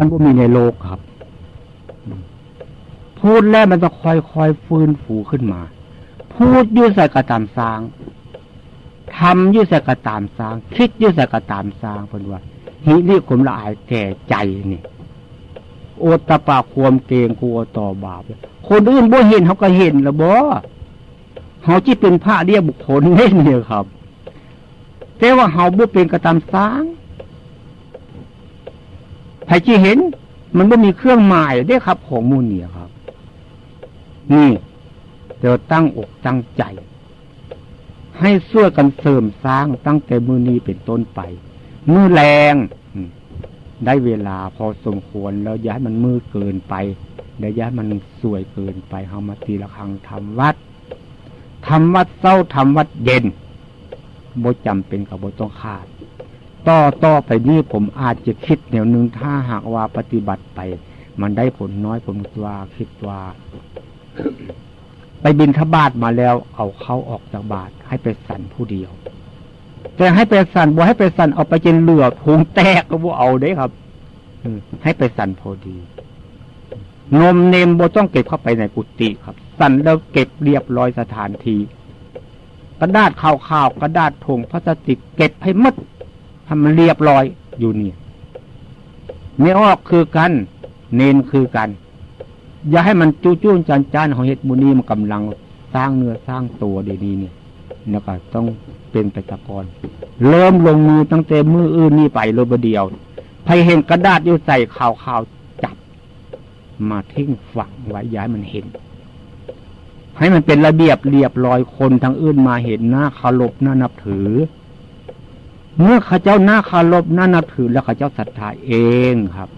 มันบ่มีในโลกครับ พูดแล้วมันจะค่อยๆฟื้นฟูขึ้นมา พูดยุ่ใส่กระตามสร้างทำยุ่ใส่กระตามสร้าง คิดยุ่ใส่กระตามสร้างเป็นว่าหิริขมละอายแก่ใจนี่โอตปาความเกงกลัวต่อบาป คนอื่นบ่เห็นเขาก็เห็นละบ่เขาจีเป็นพระเรียกบุคคลเล่นเนี่ยครับ แต่ว่าเขาบ่เป็นกระตามสร้าง ใครจีเห็น มันบ่มีเครื่องหมายได้ครับ ของมูลเนี่ยครับ นี่เดี๋ยวตั้งอกตั้งใจ ให้ช่วยกันเสริมสร้างตั้งแต่มือนี้เป็นต้นไป มือแรงได้เวลาพอสมควรแล้วย้ายมันมืดเกินไปแล้ย้ายมันสวยเกินไปเฮามาตีละครังทำวัดทำวัดเศร้าทำวัดเย็นบ่จำเป็นกับบ่ต้องขาด ต่อต่อไปนี้ผมอาจจะคิดแนวหนึ่งถ้าหากว่าปฏิบัติไป มันได้ผลน้อยผมว่าคิดว่า ไปบินทบาทมาแล้ว เอาเขาออกจากบาทให้ไปสั่นผู้เดียว แต่ให้ไปสั่นบ่ให้ไปสั่นเอาไปจนเหลือพุงแตกก็บ่เอาได้ครับให้ไปสั่นพอดี นมเนมบ่ต้องเก็บเข้าไปในกุฏิครับ สั่นแล้วเก็บเรียบร้อยสถานทีกระดาษข่าวๆกระดาษถุงพลาสติกเก็บให้มัด ทำมันเรียบร้อยอยู่เนี่ยไม่ออกคือกัน เนนคือกัน อย่าให้มันจู้จู้จานจานของเฮ็ดบุนีมันกำลังสร้างเนื้อสร้างตัวดีๆเนี่ยแล้วก็ต้องเป็นไปตะกอนเริ่มลงมือตั้งแต่มืออื่นนี่ไปโลบเดียวใครเห็นกระดาษอยู่ใส่ข่าวข่าวจับ มาทิ้งฝังไว้ย้ายมันเห็น ให้มันเป็นระเบียบเรียบร้อยคนทางอื่นมาเห็นหน้าคารพหน้านับถือ เมื่อข้าเจ้าหน้าคารพหน้านับถือแล้วข้าเจ้าศรัทธาเองครับ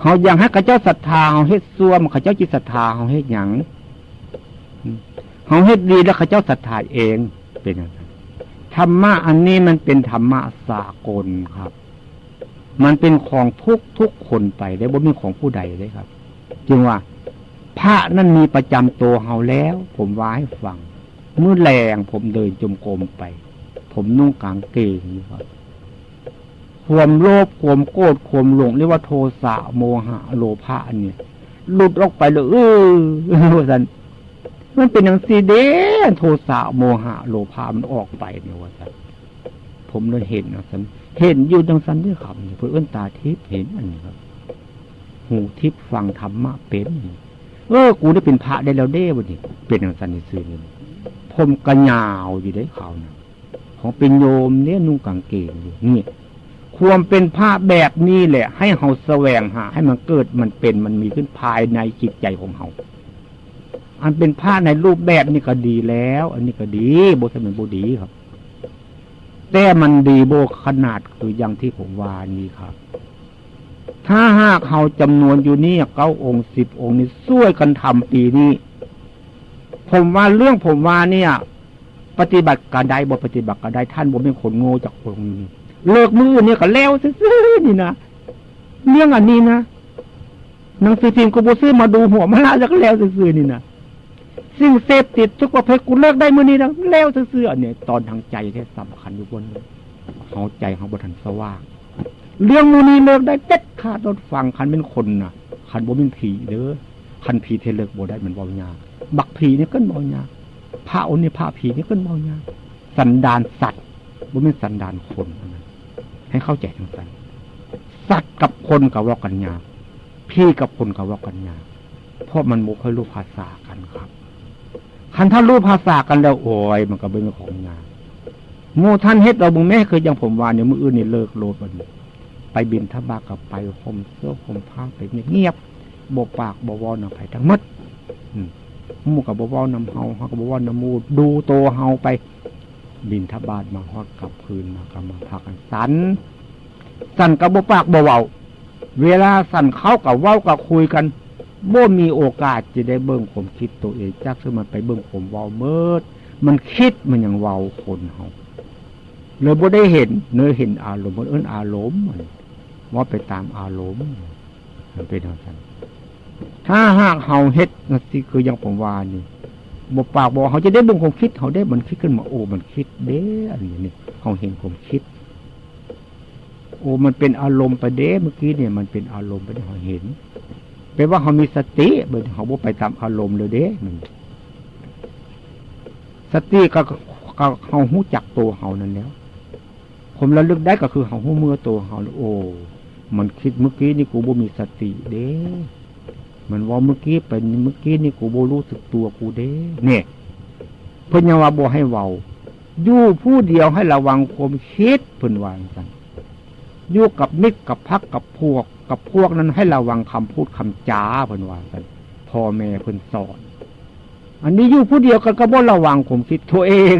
เขาอยากให้ข้าเจ้าศรัทธาเขาเฮ็ดซัวมข้าเจ้าจิตศรัทธาเขาเฮ็ดหยังเขาเฮ็ดดีแล้วข้าเจ้าศรัทธาเองเป็นอย่างนั้นธรรมะอันนี้มันเป็นธรรมะสากลครับ มันเป็นของทุกทุกคนไปได้บ่มีของผู้ใดเลยครับ จึงว่า พระนั่นมีประจำตัวเฮาแล้ว ผมว่าให้ฟังเมื่อแรงผมเดินจมกรมไป ผมนุ่งกางเกงนี่ครับความโลภความโกรธความหลงเรียกว่าโทสะโมหะโลภะเนี่ยหลุดออกไปเลยเออสันมันเป็นอย่างสีเดโทสะโมหะโลภามันออกไปเนี่ยว่าสันผมเลยเห็นนะสันเห็นอยู่ดังสันด้วยครับเพื่อเอื้นตาทิพย์เห็นอันนี้ครับ หูทิพย์ฟังธรรมะเป็นเออ กูได้เป็นพระได้แล้วเด้วันนี้เป็นอย่างสันในซื่อผมกระยาวอยู่ได้เขานะ ของเป็นโยมเนี่ยนุ่งกางเกงอยู่นี่ควรเป็นพระแบบนี้แหละ ให้เขาแสวงหา ให้มันเกิดมันเป็นมันมีขึ้นภายในจิตใจของเขาอันเป็นผ้าในรูปแบบนี่ก็ดีแล้ว อันนี้ก็ดีโบสมันโบดีครับ แต่มันดีโบขนาดคืออย่างที่ผมว่านี่ครับ ถ้าหากเขาจำนวนอยู่นี่เก้าองค์สิบองค์นี่ช่วยกันทำปีนี้ ผมว่าเรื่องผมว่าเนี่ย ปฏิบัติการใดบ่ปฏิบัติการใดท่านบ่เป็นคนโง่จากองค์นี้เลิกมือเนี่ยก็แล้วซื้อนี่นะเรื่องอันนี้นะหนังสือพิมพ์กูบ่ซื้อมาดูหัวมาละแล้วก็แล้วซื้อนี่นะสิ่งเสพติดทุกประเภทกูเลิกได้เมื่อนี้นะแล้วเสื้อเนี่ยตอนทางใจแท้สำคัญอยู่บนเขาใจเขาบทันสว่างเรื่องมือนี้เลิกได้เด็ดขาดรถฟังคันเป็นคนนะคันบ่เป็นผีเด้อคันผีเทเลิกบ่ได้มันบายาบักผีเนี่ยก็บายา พระอนนี่พระผีนี่ยก็เบายาสันดานสัตว์บ่เป็นสันดานคนให้เข้าใจทั้งสันสัตว์กับคนกับว่ากันยาพี่กับคนกับว่ากันยาเพราะมันบ่ค่อยรู้ภาษากันครับคันท่านรู้ภาษากันแล้วโอ้ยมันก็เป็นของงานโมท่านเฮ็ดเราบุงแม่เคยยังผมวานเนี่ยมืออื่นนี่เลิกโลดมันไปบินทบากับไปคมเสื้อคมผ้าไปเงียบโบปากบวอนำไปทั้งมัด มูกับบวอนำเฮาเฮากับบวอนำมูดูโตเฮาไป บินทบาทมาฮอดกลับคืนมากำมาพักกันสัน สันกับบปากบวเวาเวลาสันเข้ากับเว้ากับคุยกันบ่มีโอกาสจะได้เบิ่งผมคิดตัวเองจักซึ่งมันไปเบิ่งผมเว้าเมิด มันคิดมันยังเว้าคนเฮาเลยบ่ได้เห็น เนื้อเห็นอารมณ์มันเอิ้นอารมณ์ว่าไปตามอารมณ์มันเป็นเท่านั้นถ้าหากเฮาเฮ็ด นั่นสิคือยังผมว่านี่บ่ปากบอกเขาจะได้บิ่งความคิดเขาได้มันคิดขึ้นมาโอ้มันคิดเด้อันนี้นี่เขาเห็นความคิด โอ้มันเป็นอารมณ์ไปเด้เมื่อกี้เนี่ย มันเป็นอารมณ์ไปเขาเห็นแปลว่าเขามีสติเบเขาบ่ไปตามอารมณ์เลยเด้มันสติก็ก็เขาหู้จักตัวเขานั่นแล้ว ผมระลึกได้ก็คือเขาหู้เมื่อตัวเขาโอ้ มันคิดเมื่อกี้นี่กูบ่มีสติเด้ มันว่าเมื่อกี้เป็นเมื่อกี้นี่กูโบรู้สึกตัวกูเด้เนี่ยเพิ่นยังว่าบ่ให้เว้าอยู่ผู้เดียวให้ระวังความคิดเพิ่นวางกันอยู่กับมิตรกับพักกับพวก กับพวกนั้นให้ระวังคำพูดคำจาเพิ่นวางกันพ่อแม่เพิ่นสอน อันนี้อยู่ผู้เดียวกันก็บ่ระวังผมคิดตัวเอง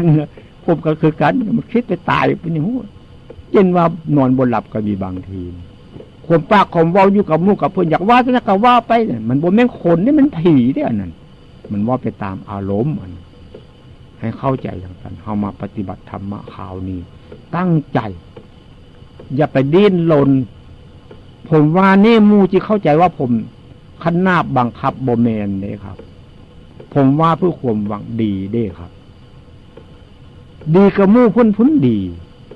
ผมก็คือกันมันคิดไปตายเป็นอย่างนี้เช่นว่านอนบนหลับก็มีบางที ความปากของว่าอยู่กับมู่กับเพื่อนอยากว่าจะก็ว่าไปเนี่ยมันบนแม่งคนนี่มันผีเนี่ยนั่นมันว่าไปตามอารมณ์มันให้เข้าใจอย่างนั้นเข้ามาปฏิบัติธรรมะข่าวนี้ ตั้งใจ อย่าไปดิ้นรนผมว่านี่มูที่เข้าใจว่าผมขนาบบังคับโบเมนเลยครับ ผมว่าเพื่อความหวังดีเด้ครับ ดีกับมู่พ้นพ้นดี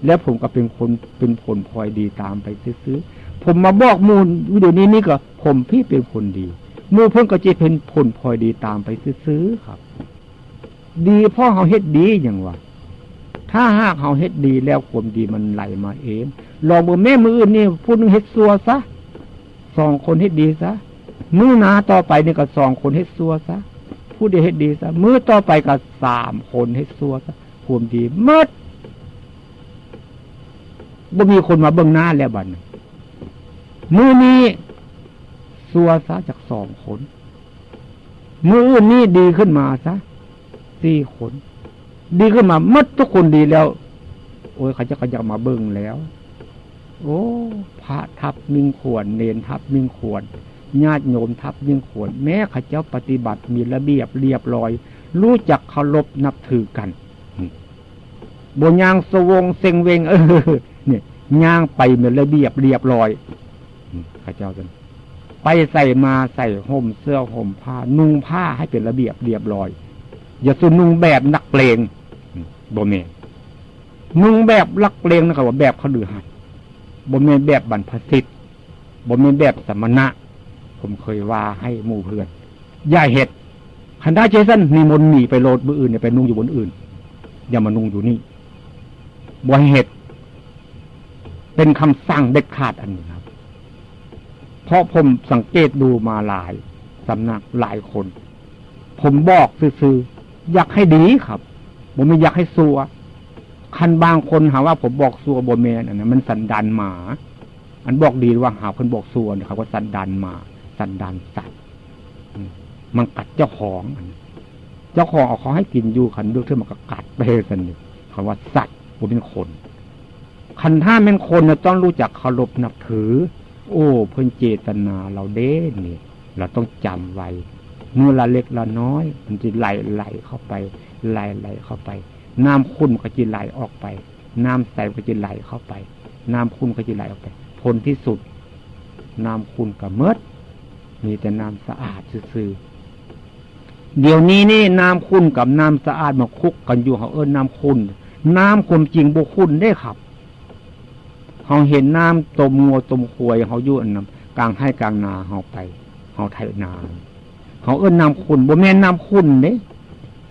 แล้วผมก็เป็นคนเป็นผลพลอยดีตามไปซื้อ ผมมาบอกมูลวิดีโอนี้นี่ก็ ผมพี่เป็นคนดีมูเพิ่งก็จะเป็นผลพลอยดีตามไปซื้อครับ ดีพ่อเขาเฮ็ดดีอย่างว่าถ้าหากเขาเฮ็ดดีแล้วความดีมันไหลมาเองลองบอแม่มืออื่นนี่พูดนึงเฮ็ดซัวซะสองคนเฮ็ดดีซะมือหนาต่อไปนี่ก็สองคนเฮ็ดซัวซะผู้เดีเฮ็ดดีซะมือต่อไปก็สามคนเฮ็ดซัวซะความดีมดบ่มีคนมาเบื้องหน้าแล้วบัด มือนี้ซัวซะจากสองคนมืออื่นนี่ดีขึ้นมาซะสี่คนดีขึ้นมามัดทุกคนดีแล้ว โอ้ยเขาจะขาจะมาเบิ่งแล้ว โอ้ พระทับมิงขวนเนนทับมิงขวนญาติโยมทับมิงขวนแม้ข้าเจ้าปฏิบัติมีระเบียบเรียบร้อย รู้จักเคารพนับถือกันบนยางสวงเซงเวง เออเนี่ยย่างไปมือนระเบียบเรียบร้อย ข้าเจ้ากันไปใส่มาใส่ห่มเสื้อห่มผ้า นุ่งผ้าให้เป็นระเบียบเรียบร้อย อย่าสุนุ่งแบบนักเลงบ่เมนนุ่งแบบลักเลงนะครับว่าแบบเขาดือหัดบ่เมนแบบบรรพสิทธิ์บ่เมนแบบสมณะ ผมเคยว่าให้หมู่เพื่อนอย่าเห็ดคันได้เจสันมีมนหนีไปโลดบืออื่นไปนุ่งอยู่บนอื่น อย่ามานุ่งอยู่นี่บ่ให้เห็ดเป็นคำสั่งเด็ดขาดอันนี้ เพราะผมสังเกตดูมาหลายสำนักหลายคน ผมบอกซื่อๆอยากให้ดีครับ ผมไม่อยากให้ซัวคันบางคนหาว่าผมบอกซัวโบเมนอันนั้นมันสันดานหมา อันบอกดีว่าหาคนบอกซัวนะครับว่าสันดานหมา สันดานสัตว์มันกัดเจ้าของเจ้าของเอาเขาให้กินอยู่คันเลือกเท่ามันก็กัดไปสันนี่คำว่าสัตว์ผมเป็นคน คันถ้าเป็นคนเราต้องรู้จักเคารพนับถือ โอ้เพิ่นเจตนาเราเด้เนี่ยเราต้องจำไว้เมื่อละเล็กละน้อย มันจะไหลไหลเข้าไปไหลไหลเข้าไป น้ำขุ่นก็จะไหลออกไป น้ำใสก็จะไหลเข้าไป น้ำขุ่นก็จะไหลออกไปผลที่สุด น้ำขุ่นกับเมดมีแต่น้ำสะอาดซื่อเดี๋ยวนี้นี่น้ำขุ่นกับน้ำสะอาดมาคุกกันอยู่เขาเอิ้นน้ำขุ่นน้ำความจริงบุคุณได้ครับ เขาเห็นน้ำตมงัวตมควยเขายู่นน้ำกลางให้กลางนาเขาไปเขาไถนาเขาเอิ้นน้ำคุณบ่แม่นน้ำคุณเด้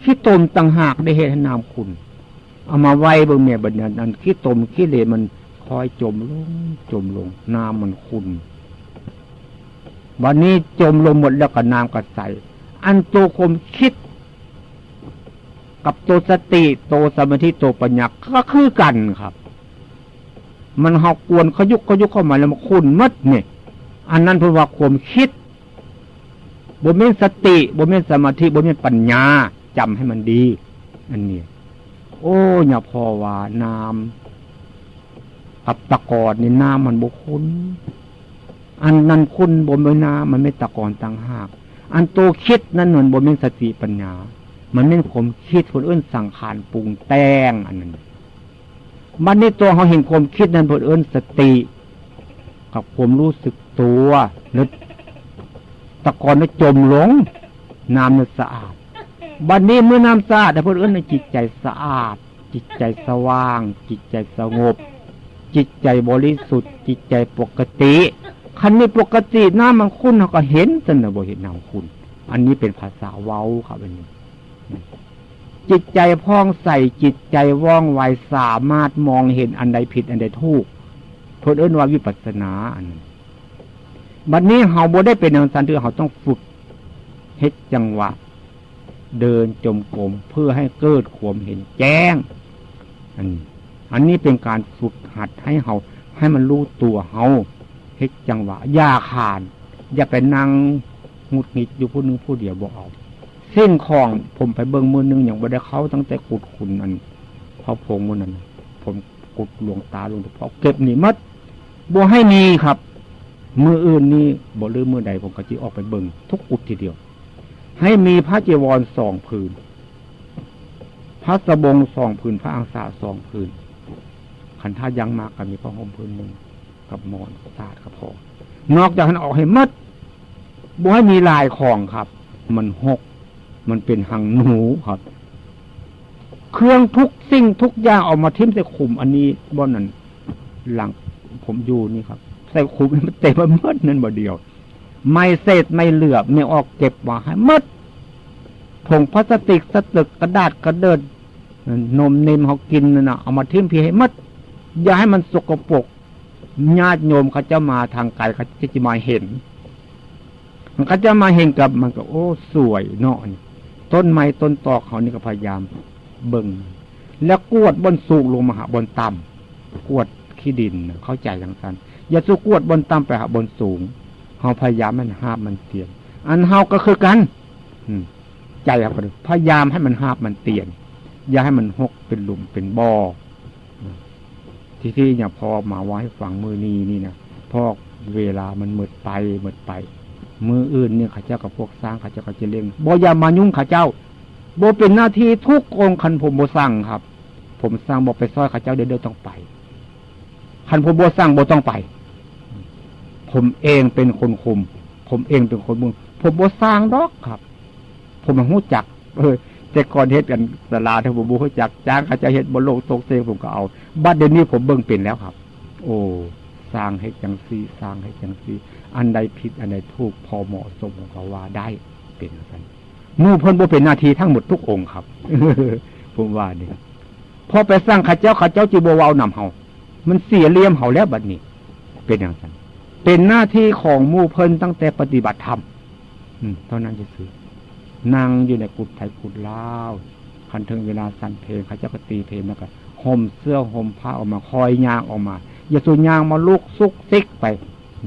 ขี้ตมต่างหากได้เห็นน้ำคุณ เอามาไว้บ่แม่บัดนั้นนั้นขี้ตมขี้เลมันคอยจมลง จมลง น้ำมันคุณ วันนี้จมลงหมดแล้วก็น้ำก็ใสอันตัวคมคิด กับตัวสติ ตัวสมาธิตัวปัญญาก็คือกันครับ มันหอกกวนขยุกขยุกเข้ามาแล้วมันคุณมัดเนี่ยอันนั้นเพราะว่าความคิดบนเม่นสติบนเม่นสมาธิบนเม่นปัญญาจำให้มันดี อันนี้โอ้ยาพอว่าน้ำกับตะกอนนี่น้ำมันบุคุณอันนั้นคุณบนเม่นน้ำมันไม่ตะกอนต่างหาก อันโตคิดนั่นเหมือนบนเม่นสติปัญญา มันไม่ผมคิดคนอื่นสั่งขานปรุงแต่งอันนั้น มันนี่ตัวเขาเห็นความคิดนั้นคนอื่นสติ กับความรู้สึกตัวนึกตะกอนนั้นจมลงน้ำนั้นสะอาดบัดนนี้เมื่อน้ำสะอาดแต่คนอื่นในจิตใจสะอาด จิตใจสว่าง จิตใจสงบ จิตใจบริสุทธิ์ จิตใจปกติคันนี้ปกติน้ำมันคุณเราก็เห็นสนะบ่เห็นน้ำคุณอันนี้เป็นภาษาเว้าครับอันนี้ จิตใจพ้องใสจิตใจว่องไวสามารถมองเห็นอันใดผิด อันใดถูกเพื่อเอื้นว่าวิปัสสนาอันบัดนนี้เฮาบ่ได้เป็นอย่างสันคือเฮาต้องฝึกเฮ็ดจังหวะ เดินจมกรมเพื่อให้เกิดควมเห็นแจ้ง อันนี้อันนี้เป็นการฝึกหัดให้เฮาให้มันรู้ตัวเฮาเฮ็ดจังหวะอย่าขาน อย่าไปนั่งงุดหงิดอยู่ผู้หนึงผู้เดียวบอกเอา เส้นของผมไปเบิ่งมือหนึงอย่างบ่ได้เขาตั้งแต่กุดขุนอันพระพงมือนั้นผมกุดหลวงตาหลวงพ่อเก็บหนีมัดบ่ให้มีครับมืออื่นนี่บ่ลืมมือใดผมก็จิออกไปเบิ่งทุกกุดทีเดียว ให้มีพระเจวรสองผืน พระสบงสองผืน พระอังสาสองผืนขันท่ายังมากก็มีพระห่มผืนหนึ่งกับหมอนสาดก็พอนอกจากนั้นออกให้มัดบ่ให้มีลายของครับ มันหก มันเป็นหังหนูครับ เครื่องทุกสิ่งทุกอย่างเอามาทิ้มใส่ขุม อันนี้บ่นั่นหลังผมอยู่นี่ครับ ใส่ขุมมันเต็มไปหมดนั่นบ่เดียว ไม่เศษไม่เหลือไม่ออกเก็บมาให้หมดผงพลาสติกสตึกกระดาษกระเดิดนมเนมเขากินนั่นนะเอามาทิ้มพี่ให้มดอย่าให้มันสกปรกญาติโยมเขาจะมาทางไกลเขาจะจะมาเห็น มันก็จะมาเห็นกับมันก็ โอ้ สวยเนาะนี่ ต้นไม้ต้นตอกเขานี่ก็พยายามเบิ่งแล้วกวดบนสูงลงมาหาบนต่ำกวดขี้ดินเข้าใจอย่างนั้นอย่าสู้กวดบนต่ำไปหาบนสูงเขาพยายามมันห้าบมันเตียน อันเฮาก็คือกันอืมใจครับพยายามให้มันห้าบมันเตียน อย่าให้มันหกเป็นหลุมเป็นบ่อที่ที่เนี่ยพอมาไว้ฝังมือนีนี่นะพอเวลามันหมดไปหมดไป มืออื่นเนี่ยข้าเจ้ากับพวกสร้างข้าเจ้าก็จะเลี้ยงบ่อย่ามายุ่งข้าเจ้าบ่เป็นหน้าที่ทุกองคันผมบ่สั่งครับ ผมสร้างบ่ไปซอยข้าเจ้าเดี๋ยวเดี๋ยวต้องไปคันผมบ่สั่งบ่ต้องไป ผมเองเป็นคนคุม ผมเองเป็นคนมึงผมบ่สร้างดอกครับ ผมมันหู้จัก เออแต่ก่อนเฮ็ดกันสลาถ้าผมบ่ฮู้จักจ้างข้าเจ้าเฮ็ดบ่โลกตกเซงผมก็เอาบัดเดี๋ยวนี้ผมเบิ่งเป็นแล้วครับ โอ้สร้างให้จังซีสร้างให้จังซี อันใดผิดอันใดถูกพอเหมาะสมผมก็ว่าได้เป็นกันมู่เพิ่นบ่เป็นนาทีทั้งหมดทุกองค์ครับผมว่านี่พอไปสร้างข้าเจ้าข้าเจ้าจิบ่เว้านำเฮามันเสียเลี่ยมเฮาแล้วบัดนี้ เป็นอย่างนั้นเป็นหน้าที่ของมู่เพิ่นตั้งแต่ปฏิบัติธรรมเท่านั้นจะซื้อนั่งอยู่ในกุฏไทยกุฏลาวคันถึงเวลาสั่นเพลงข้าเจ้าก็ตีเพลงแล้วก็ห่มเสื้อห่มผ้าออกมาคอยยางออกมา อย่าสูยางมาลุกซุกซิกไป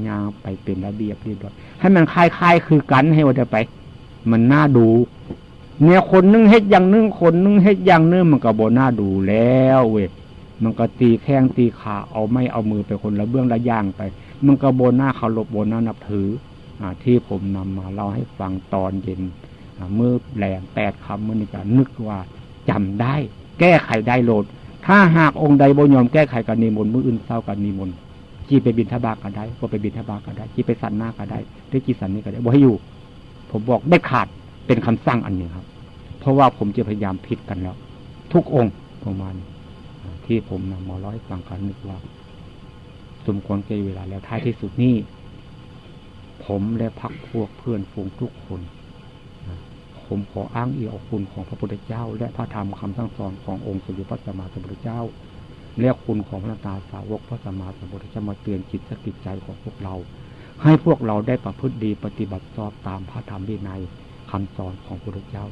ยางไปเป็นระเบียบเรียบร้อยให้มันคล้ายๆคือกันให้ว่าเดไป มันน่าดู เนี่ยคนนึงเฮ็ดอย่างนึงคนนึงเฮ็ดอย่างนึงมันก็บ่น่าดูแล้วเว้ยมันก็ตีแข้งตีขาเอาไม่เอามือไปคนละเบื้องละย่างไป มันก็โบหน้าเคารพโบหน้านับถือ อ่า ที่ผมนำมาเล่าให้ฟังตอนเย็นเมื่อแหลมแปดคำเมื่อนี้ก็นึกว่าจำได้ แก้ไขได้โหลด ถ้าหากองค์ใดบ่ยอมแก้ไขกันนิมนต์มืออื่นเศร้ากันนิมนต์ จีไปบินทบาทก็ได้บ่ไปบินทบาทก็ได้จีไปสันหน้าก็ได้หรือจีสันนี้ก็ได้บ่ให้อยู่ ผมบอกได้ขาดเป็นคำสั่งอันหนึ่งครับ เพราะว่าผมจะพยายามพิดกันแล้ว ทุกองค์ประมาณที่ผมนำมาร้อยฟังกันนึกว่า สมควรแก่เวลาแล้วท้ายที่สุดนี้ผมและพักพวกเพื่อนฝูงทุกคนผมขออ้างอิงเอาคุณของพระพุทธเจ้า และพระธรรมคำสั่งสอนขององค์สมเด็จพระสัมมาสัมพุทธเจ้า และคุณของพระตาสาวกพระสัมมาสัมพุทธเจ้ามาเตือนจิตสกิจใจของพวกเรา ให้พวกเราได้ประพฤติดีปฏิบัติชอบตามพระธรรมวินัยคำสอนของพระพุทธเจ้า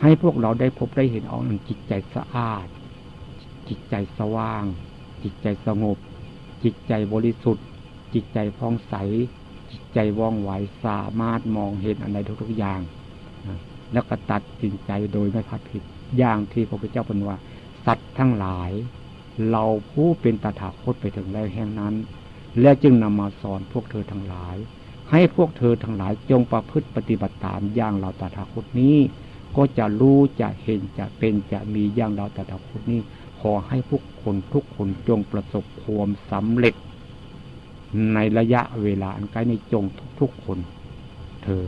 ให้พวกเราได้พบได้เห็นเอาอันจิตใจสะอาด จิตใจสว่าง จิตใจสงบ จิตใจบริสุทธิ์ จิตใจผ่องใส จิตใจว่องไวสามารถมองเห็นอะไรทุกๆอย่าง แล้วก็ตัดสินใจโดยไม่พัดผิดอย่างที่พระพุทธเจ้าเป็นว่า สัตว์ทั้งหลาย เราผู้เป็นตถาคตไปถึงแล้วแห่งนั้น และจึงนำมาสอนพวกเธอทั้งหลาย ให้พวกเธอทั้งหลายจงประพฤติปฏิบัติตามอย่างเราตถาคตนี้ ก็จะรู้จะเห็นจะเป็นจะมีอย่างเราตถาคตนี้ ขอให้พวกคนทุกคนจงประสบความสำเร็จ ในระยะเวลาอันใกล้ในจงทุกๆคน เธอ